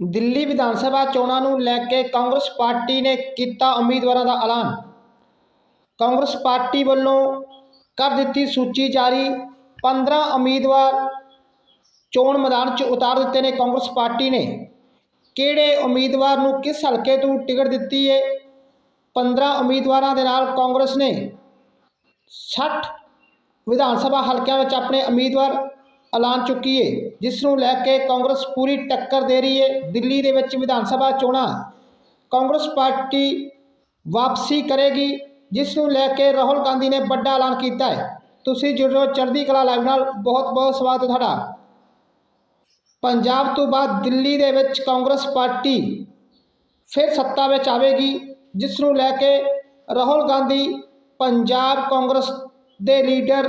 ਦਿੱਲੀ ਵਿਧਾਨ ਸਭਾ ਚੋਣਾਂ ਨੂੰ ਲੈ ਕੇ ਕਾਂਗਰਸ ਪਾਰਟੀ ਨੇ ਕੀਤਾ ਉਮੀਦਵਾਰਾਂ ਦਾ ਐਲਾਨ। ਕਾਂਗਰਸ ਪਾਰਟੀ ਵੱਲੋਂ ਕਰ ਦਿੱਤੀ ਸੂਚੀ ਜਾਰੀ। 15 ਉਮੀਦਵਾਰ ਚੋਣ ਮੈਦਾਨ 'ਚ ਉਤਾਰ ਦਿੱਤੇ ਨੇ ਕਾਂਗਰਸ ਪਾਰਟੀ ਨੇ। ਕਿਹੜੇ ਉਮੀਦਵਾਰ ਨੂੰ ਕਿਸ ਹਲਕੇ ਤੋਂ ਟਿਕਟ ਦਿੱਤੀ ਹੈ 15 ਉਮੀਦਵਾਰਾਂ ਦੇ ਨਾਲ ਕਾਂਗਰਸ ਨੇ 60 ਵਿਧਾਨ ਸਭਾ ਹਲਕਿਆਂ ਵਿੱਚ ਆਪਣੇ ਉਮੀਦਵਾਰ ਐਲਾਨ ਚੁੱਕੀ ਹੈ ਜਿਸ ਨੂੰ ਲੈ ਕੇ ਕਾਂਗਰਸ ਪੂਰੀ ਟੱਕਰ ਦੇ ਰਹੀ ਹੈ ਦਿੱਲੀ ਦੇ ਵਿੱਚ ਵਿਧਾਨ ਸਭਾ ਚੋਣਾਂ। ਕਾਂਗਰਸ ਪਾਰਟੀ ਵਾਪਸੀ ਕਰੇਗੀ, ਜਿਸ ਨੂੰ ਲੈ ਕੇ ਰਾਹੁਲ ਗਾਂਧੀ ਨੇ ਵੱਡਾ ਐਲਾਨ ਕੀਤਾ ਹੈ ਤੁਸੀਂ ਜੁੜੋ ਚੜ੍ਹਦੀ ਕਲਾ ਲਾਈਵ ਨਾਲ ਬਹੁਤ ਬਹੁਤ ਸਵਾਗਤ ਹੈ ਤੁਹਾਡਾ। ਪੰਜਾਬ ਤੋਂ ਬਾਅਦ ਦਿੱਲੀ ਦੇ ਵਿੱਚ ਕਾਂਗਰਸ ਪਾਰਟੀ ਫਿਰ ਸੱਤਾ ਵਿੱਚ ਆਵੇਗੀ, ਜਿਸ ਨੂੰ ਲੈ ਕੇ ਰਾਹੁਲ ਗਾਂਧੀ ਪੰਜਾਬ ਕਾਂਗਰਸ ਦੇ ਲੀਡਰ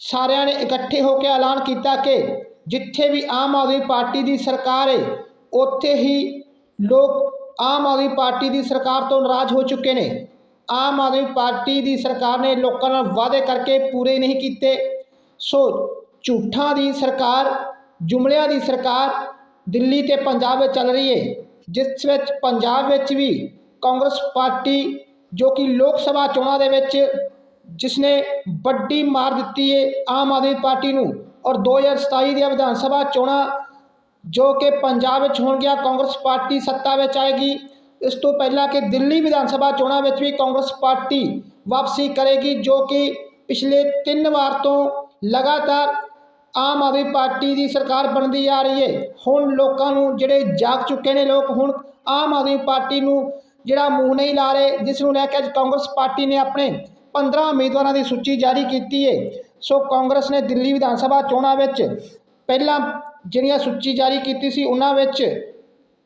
ਸਾਰਿਆਂ ਨੇ ਇਕੱਠੇ ਹੋ ਕੇ ਐਲਾਨ ਕੀਤਾ ਕਿ ਜਿੱਥੇ ਵੀ ਆਮ ਆਦਮੀ ਪਾਰਟੀ ਦੀ ਸਰਕਾਰ ਹੈ ਉੱਥੇ ਹੀ ਲੋਕ ਆਮ ਆਦਮੀ ਪਾਰਟੀ ਦੀ ਸਰਕਾਰ ਤੋਂ ਨਾਰਾਜ਼ ਹੋ ਚੁੱਕੇ ਨੇ। ਆਮ ਆਦਮੀ ਪਾਰਟੀ ਦੀ ਸਰਕਾਰ ਨੇ ਲੋਕਾਂ ਨਾਲ ਵਾਅਦੇ ਕਰਕੇ ਪੂਰੇ ਨਹੀਂ ਕੀਤੇ। ਸੋ ਝੂਠਾਂ ਦੀ ਸਰਕਾਰ, ਜੁਮਲਿਆਂ ਦੀ ਸਰਕਾਰ ਦਿੱਲੀ ਤੇ ਪੰਜਾਬ ਵਿੱਚ ਚੱਲ ਰਹੀ ਹੈ ਜਿਸ ਵਿੱਚ, ਪੰਜਾਬ ਵਿੱਚ ਵੀ ਕਾਂਗਰਸ ਪਾਰਟੀ ਜੋ ਕਿ ਲੋਕ ਸਭਾ ਚੋਣਾਂ ਦੇ ਵਿੱਚ ਜਿਸ ਨੇ ਵੱਡੀ ਮਾਰ ਦਿੱਤੀ ਹੈ ਆਮ ਆਦਮੀ ਪਾਰਟੀ ਨੂੰ ਔਰ 2027 ਦੀਆਂ ਵਿਧਾਨ ਸਭਾ ਚੋਣਾਂ ਜੋ ਕਿ ਪੰਜਾਬ ਵਿੱਚ ਹੋਣਗੀਆਂ, ਕਾਂਗਰਸ ਪਾਰਟੀ ਸੱਤਾ ਵਿੱਚ ਆਏਗੀ, ਇਸ ਤੋਂ ਪਹਿਲਾਂ ਕਿ ਦਿੱਲੀ ਵਿਧਾਨ ਸਭਾ ਚੋਣਾਂ ਵਿੱਚ ਵੀ ਕਾਂਗਰਸ ਪਾਰਟੀ ਵਾਪਸੀ ਕਰੇਗੀ ਜੋ ਕਿ ਪਿਛਲੇ 3 ਵਾਰ ਤੋਂ ਲਗਾਤਾਰ ਆਮ ਆਦਮੀ ਪਾਰਟੀ ਦੀ ਸਰਕਾਰ ਬਣਦੀ ਆ ਰਹੀ ਹੈ ਹੁਣ ਲੋਕਾਂ ਨੂੰ ਜਿਹੜੇ ਜਾਗ ਚੁੱਕੇ ਨੇ ਲੋਕ, ਹੁਣ ਆਮ ਆਦਮੀ ਪਾਰਟੀ ਨੂੰ ਜਿਹੜਾ ਮੂੰਹ ਨਹੀਂ ਲਾ ਰਹੇ, ਜਿਸ ਨੂੰ ਲੈ ਕੇ ਅੱਜ ਕਾਂਗਰਸ ਪਾਰਟੀ ਨੇ ਆਪਣੇ 15 ਉਮੀਦਵਾਰਾਂ ਦੀ ਸੂਚੀ ਜਾਰੀ ਕੀਤੀ ਹੈ ਸੋ ਕਾਂਗਰਸ ਨੇ ਦਿੱਲੀ ਵਿਧਾਨ ਸਭਾ ਚੋਣਾਂ ਵਿੱਚ ਪਹਿਲਾਂ ਜਿਹੜੀਆਂ ਸੂਚੀ ਜਾਰੀ ਕੀਤੀ ਸੀ, ਉਹਨਾਂ ਵਿੱਚ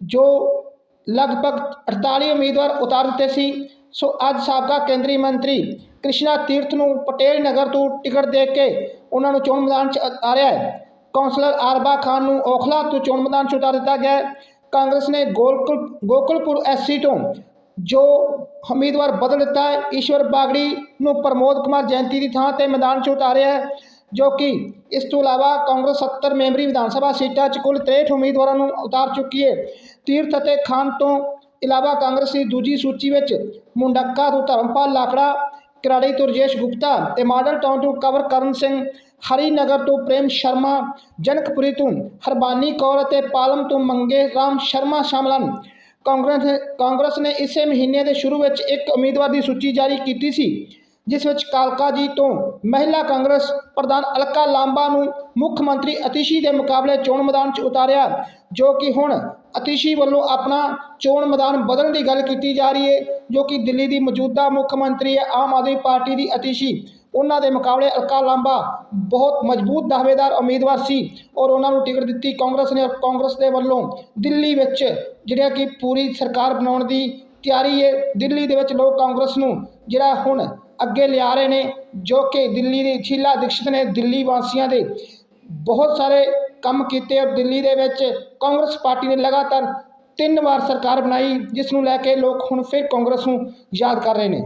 ਜੋ ਲਗਭਗ 48 ਉਮੀਦਵਾਰ ਉਤਾਰ ਦਿੱਤੇ ਸੀ। ਸੋ ਅੱਜ ਸਾਬਕਾ ਕੇਂਦਰੀ ਮੰਤਰੀ ਕ੍ਰਿਸ਼ਨਾ ਤੀਰਥ ਨੂੰ ਪਟੇਲ ਨਗਰ ਤੋਂ ਟਿਕਟ ਦੇ ਕੇ ਉਹਨਾਂ ਨੂੰ ਚੋਣ ਮੈਦਾਨ 'ਚ ਉਤਾਰਿਆ ਹੈ। ਕੌਂਸਲਰ ਆਰਬਾ ਖਾਨ ਨੂੰ ਔਖਲਾ ਤੋਂ ਚੋਣ ਮੈਦਾਨ 'ਚ ਉਤਾਰ ਦਿੱਤਾ ਗਿਆ ਕਾਂਗਰਸ ਨੇ ਗੋਲਕੁਲ, ਗੋਕੁਲਪੁਰ ਐਸਸੀ ਤੋਂ ਜੋ ਉਮੀਦਵਾਰ ਬਦਲ ਦਿੱਤਾ ਹੈ, ਈਸ਼ਵਰ ਬਾਗੜੀ ਨੂੰ ਪ੍ਰਮੋਦ ਕੁਮਾਰ ਜੈਂਤੀ ਦੀ ਥਾਂ ਤੇ ਮੈਦਾਨ 'ਚ ਉਤਾਰਿਆ ਹੈ, ਜੋ ਕਿ ਇਸ ਤੋਂ ਇਲਾਵਾ ਕਾਂਗਰਸ 70 ਮੈਂਬਰੀ ਵਿਧਾਨ ਸਭਾ ਸੀਟਾਂ 'ਚ ਕੁੱਲ 63 ਉਮੀਦਵਾਰਾਂ ਨੂੰ ਉਤਾਰ ਚੁੱਕੀ ਹੈ। ਤੀਰਥ ਅਤੇ ਖਾਨ ਤੋਂ ਇਲਾਵਾ ਕਾਂਗਰਸ ਦੀ ਦੂਜੀ ਸੂਚੀ ਵਿੱਚ ਮੁੰਡੱਕਾ ਤੋਂ ਧਰਮਪਾਲ ਲਾਖੜਾ, ਕਿਰਾੜੀ ਤੋਂ ਰਜੇਸ਼ ਗੁਪਤਾ ਤੇ ਮਾਡਲ ਟਾਊਨ ਤੋਂ ਕਵਰ ਕਰਨ ਸਿੰਘ, ਹਰੀਨਗਰ ਤੋਂ ਪ੍ਰੇਮ ਸ਼ਰਮਾ, ਜਨਕਪੁਰੀ ਤੋਂ ਹਰਬਾਨੀ ਕੌਰ ਅਤੇ ਪਾਲਮ ਤੋਂ ਮੰਗੇ ਰਾਮ ਸ਼ਰਮਾ ਸ਼ਾਮਲ ਹਨ। ਕਾਂਗਰਸ ਕਾਂਗਰਸ ਨੇ ਇਸੇ ਮਹੀਨੇ ਦੇ ਸ਼ੁਰੂ ਵਿੱਚ ਇੱਕ ਉਮੀਦਵਾਰ ਦੀ ਸੂਚੀ ਜਾਰੀ ਕੀਤੀ ਸੀ, ਜਿਸ ਵਿੱਚ ਕਾਲਕਾ ਜੀ ਤੋਂ ਮਹਿਲਾ ਕਾਂਗਰਸ ਪ੍ਰਧਾਨ ਅਲਕਾ ਲਾਂਬਾ ਨੂੰ ਮੁੱਖ ਮੰਤਰੀ ਅਤੀਸ਼ੀ ਦੇ ਮੁਕਾਬਲੇ ਚੋਣ ਮੈਦਾਨ 'ਚ ਉਤਾਰਿਆ, ਜੋ ਕਿ ਹੁਣ ਅਤੀਸ਼ੀ ਵੱਲੋਂ ਆਪਣਾ ਚੋਣ ਮੈਦਾਨ ਬਦਲਣ ਦੀ ਗੱਲ ਕੀਤੀ ਜਾ ਰਹੀ ਹੈ, ਜੋ ਕਿ ਦਿੱਲੀ ਦੀ ਮੌਜੂਦਾ ਮੁੱਖ ਮੰਤਰੀ ਹੈ, ਆਮ ਆਦਮੀ ਪਾਰਟੀ ਦੀ ਅਤੀਸ਼ੀ ਉਹਨਾਂ ਦੇ ਮੁਕਾਬਲੇ ਅਲਕਾ ਲਾਂਬਾ ਬਹੁਤ ਮਜ਼ਬੂਤ ਦਾਅਵੇਦਾਰ ਉਮੀਦਵਾਰ ਸੀ ਔਰ ਉਹਨਾਂ ਨੂੰ ਟਿਕਟ ਦਿੱਤੀ ਕਾਂਗਰਸ ਨੇ ਔਰ ਕਾਂਗਰਸ ਦੇ ਵੱਲੋਂ ਦਿੱਲੀ ਵਿੱਚ ਜਿਹੜਾ ਕਿ ਪੂਰੀ ਸਰਕਾਰ ਬਣਾਉਣ ਦੀ ਤਿਆਰੀ ਹੈ, ਦਿੱਲੀ ਦੇ ਵਿੱਚ ਲੋਕ ਕਾਂਗਰਸ ਨੂੰ ਜਿਹੜਾ ਹੁਣ ਅੱਗੇ ਲਿਆ ਰਹੇ ਨੇ, ਜੋ ਕਿ ਦਿੱਲੀ ਦੀ ਸ਼ੀਲਾ ਦੀਕਸ਼ਿਤ ਨੇ, ਦਿੱਲੀ ਵਾਸੀਆਂ ਦੇ ਬਹੁਤ ਸਾਰੇ ਕੰਮ ਕੀਤੇ ਔਰ ਦਿੱਲੀ ਦੇ ਵਿੱਚ ਕਾਂਗਰਸ ਪਾਰਟੀ ਨੇ ਲਗਾਤਾਰ ਤਿੰਨ ਵਾਰ ਸਰਕਾਰ ਬਣਾਈ, ਜਿਸ ਨੂੰ ਲੈ ਕੇ ਲੋਕ ਹੁਣ ਫਿਰ ਕਾਂਗਰਸ ਨੂੰ ਯਾਦ ਕਰ ਰਹੇ ਨੇ।